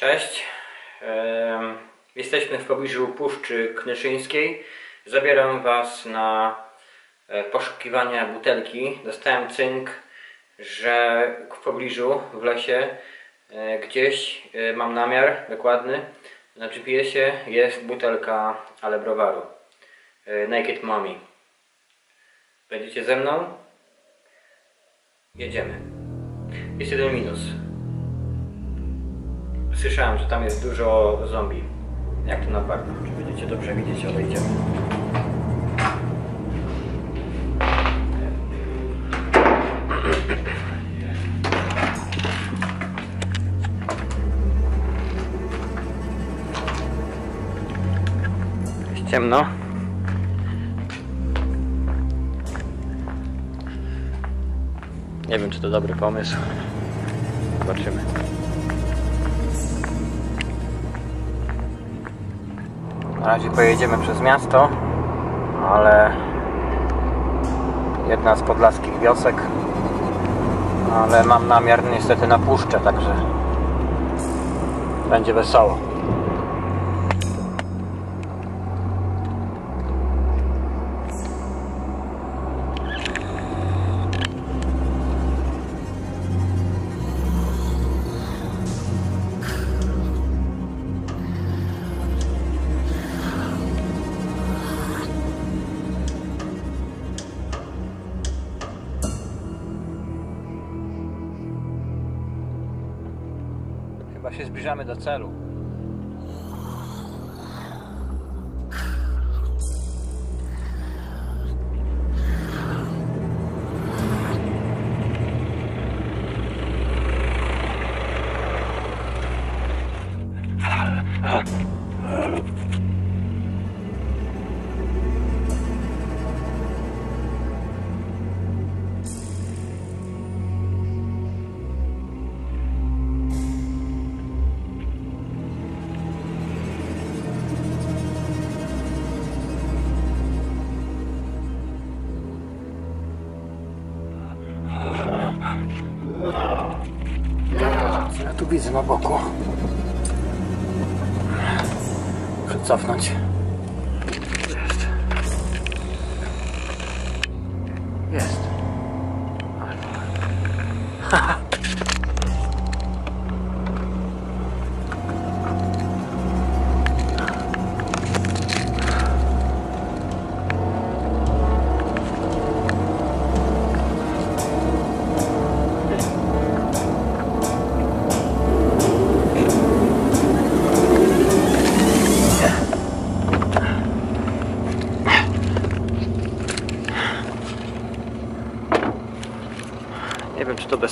Cześć. Jesteśmy w pobliżu Puszczy Knyszyńskiej. Zabieram Was na e, poszukiwania butelki. Dostałem cynk, że w pobliżu, w lesie, e, gdzieś e, mam namiar dokładny. Na GPS-ie jest butelka ale browaru. e, Naked Mommy. Będziecie ze mną? Jedziemy. Jest jeden minus. Słyszałem, że tam jest dużo zombie. Jak to na bagnie. Czy będziecie dobrze widzieć, ale idziemy. Jest ciemno. Nie wiem, czy to dobry pomysł. Zobaczymy. Na razie pojedziemy przez miasto, ale jedna z podlaskich wiosek. Ale mam namiar niestety na puszczę, także będzie wesoło. Zbliżamy do celu. Widzę na boku? Muszę cofnąć. Jest. Jest. Nie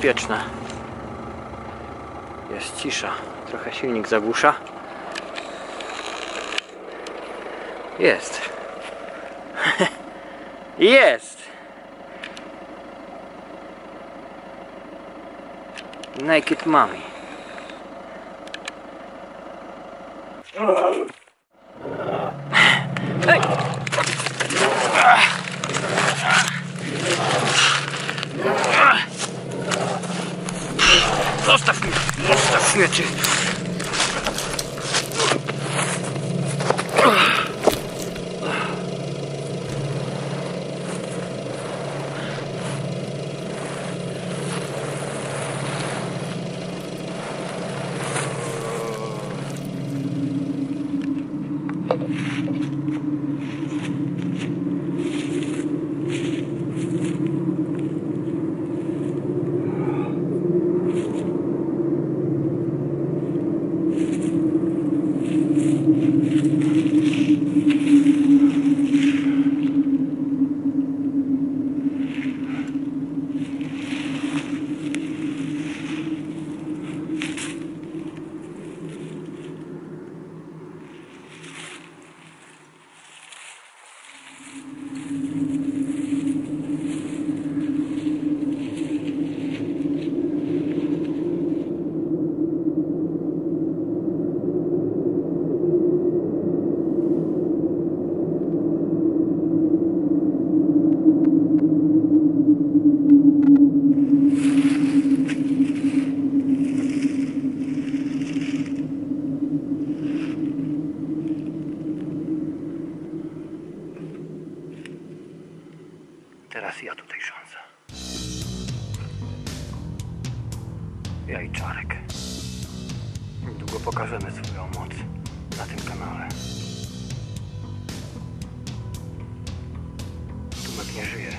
wiem, czy to bezpieczne. Jest cisza. Trochę silnik zagłusza. Jest. Jest. Naked Mommy. Nie żyje.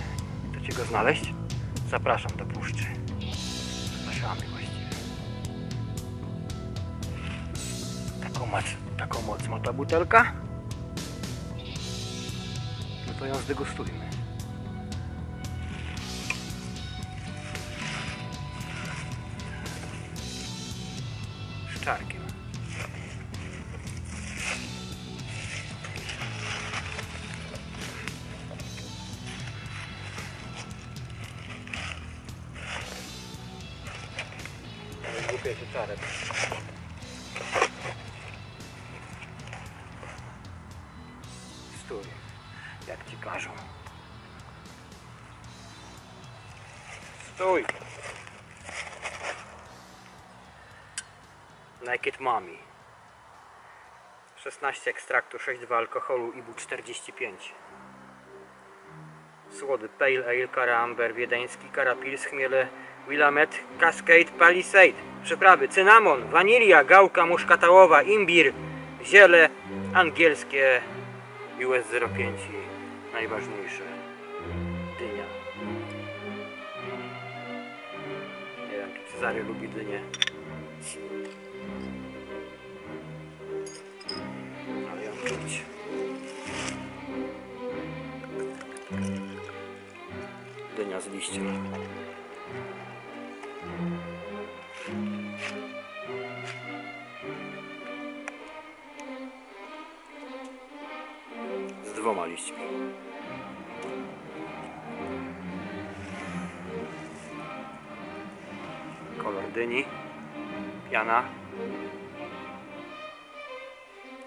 Chcecie go znaleźć? Zapraszam do puszczy. Zapraszamy właściwie. Taką moc, taką moc ma ta butelka? No to ją zdegustujmy. Szczarkiem. Czarek. Stój, jak ci każą. Stój! Naked Mommy. 16 ekstraktu, 6,2 alkoholu, IBU 45. Słody Pale Ale, Kara Amber, Wiedeński, Kara Pils, Chmiele, Willamette, Cascade, Palisade. Przyprawy cynamon, wanilia, gałka muszkatałowa, imbir, ziele, angielskie, US 05 i najważniejsze, dynia. Nie wiem, czy Cezary lubi dynię. Ale ją czuć. Dynia z liściem. Kolor dyni. Piana.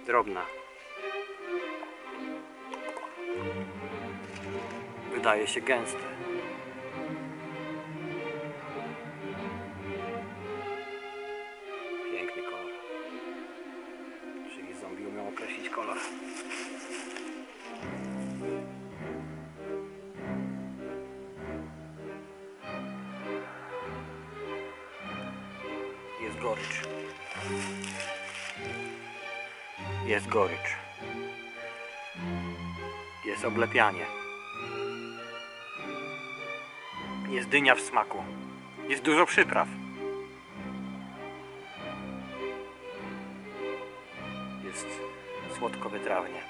Drobna. Wydaje się gęste. Gorycz. Jest gorycz. Jest oblepianie. Jest dynia w smaku. Jest dużo przypraw. Jest słodko wytrawnie.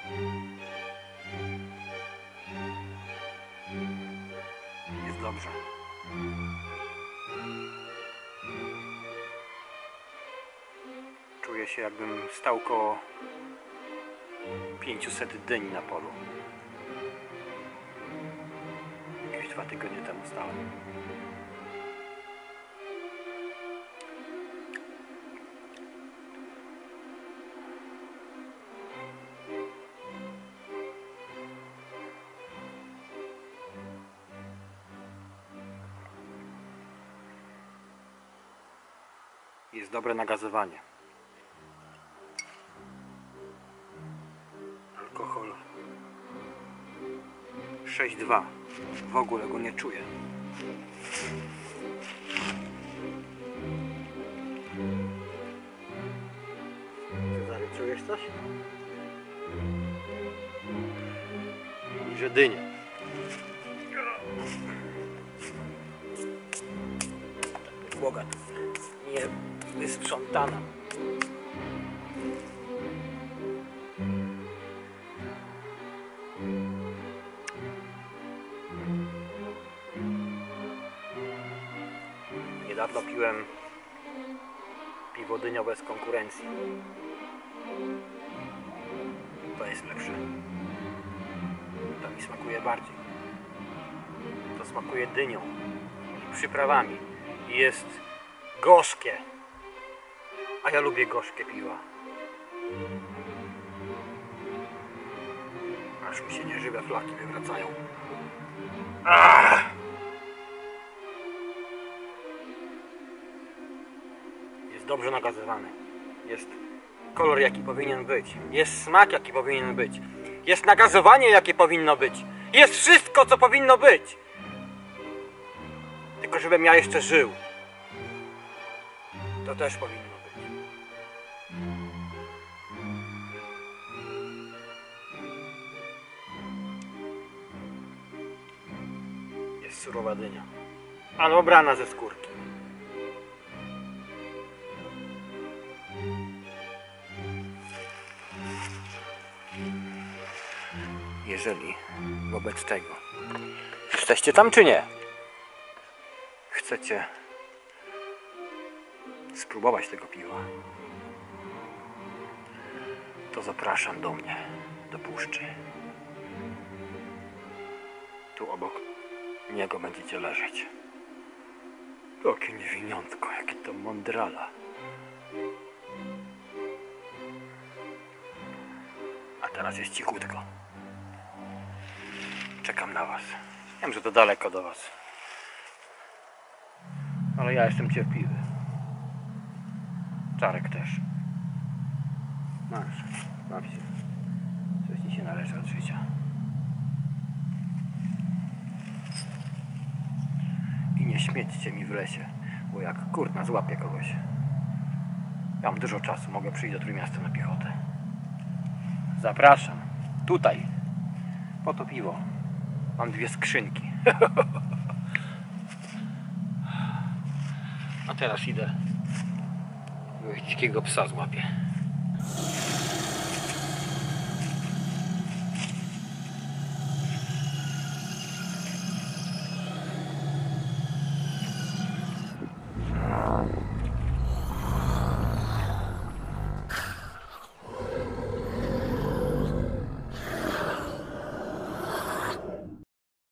Jest dobrze. Czuję się jakbym stał koło 500 dyń na polu. Jakieś dwa tygodnie temu stałem. Jest dobre nagazowanie. 6,2. W ogóle go nie czuję. Cezary, czujesz coś? Że dynie. Podłoga nie wysprzątana. Niedawno piłem piwo dyniowe z konkurencji. To jest lepsze. To mi smakuje bardziej. To smakuje dynią i przyprawami. Jest gorzkie. A ja lubię gorzkie piwa. Aż mi się nieżywe flaki wywracają. Ach! Jest dobrze nagazowany. Jest kolor jaki powinien być. Jest smak jaki powinien być. Jest nagazowanie jakie powinno być. Jest wszystko co powinno być. Tylko żebym ja jeszcze żył. To też powinno być. Jest surowa dynia. Ale obrana ze skórki. Jeżeli wobec tego jesteście tam czy nie? Chcecie spróbować tego piwa, to zapraszam do mnie, do puszczy. Tu obok niego będziecie leżeć. Jakie niewiniątko, jakie to mądrala. A teraz jest cichutko. Czekam na was. Wiem, że to daleko do was. Ale ja jestem cierpliwy. Czarek też. Masz, baw się. Coś ci się należy od życia. I nie śmiećcie mi w lesie, bo jak kurna złapię kogoś. Ja mam dużo czasu, mogę przyjść do Trójmiasta na piechotę. Zapraszam. Tutaj. Po to piwo. Mam dwie skrzynki. A teraz idę. Jakiegoś dzikiego psa złapię.